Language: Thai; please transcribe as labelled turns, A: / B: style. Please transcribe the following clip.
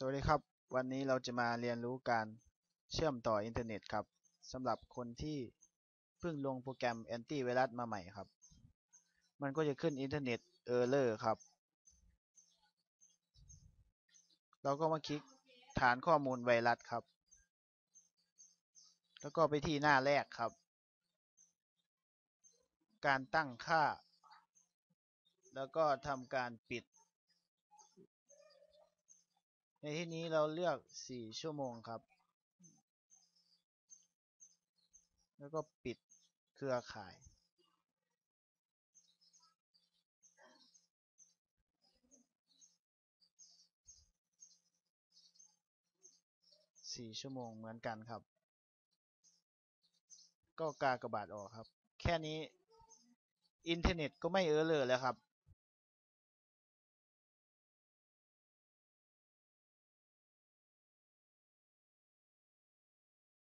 A: สวัสดีครับ วันนี้เราจะมาเรียนรู้การเชื่อมต่ออินเทอร์เน็ตครับสำหรับคนที่เพิ่งลงโปรแกรมแอนตี้ไวรัสมาใหม่ครับ มันก็จะขึ้นอินเทอร์เน็ตเออร์เลอร์ครับ เราก็มาคลิกฐานข้อมูลไวรัสครับ แล้วก็ไปที่หน้าแรกครับ การตั้งค่า แล้วก็ทำการปิด ในที่นี้เราเลือก 4 ชั่วโมงครับ แล้วก็ปิดเครือข่าย 4 ชั่วโมงเหมือนกันครับ ก็กากระบาทออกครับ แค่นี้อินเทอร์เน็ตก็ไม่เออเลอร์แล้วครับ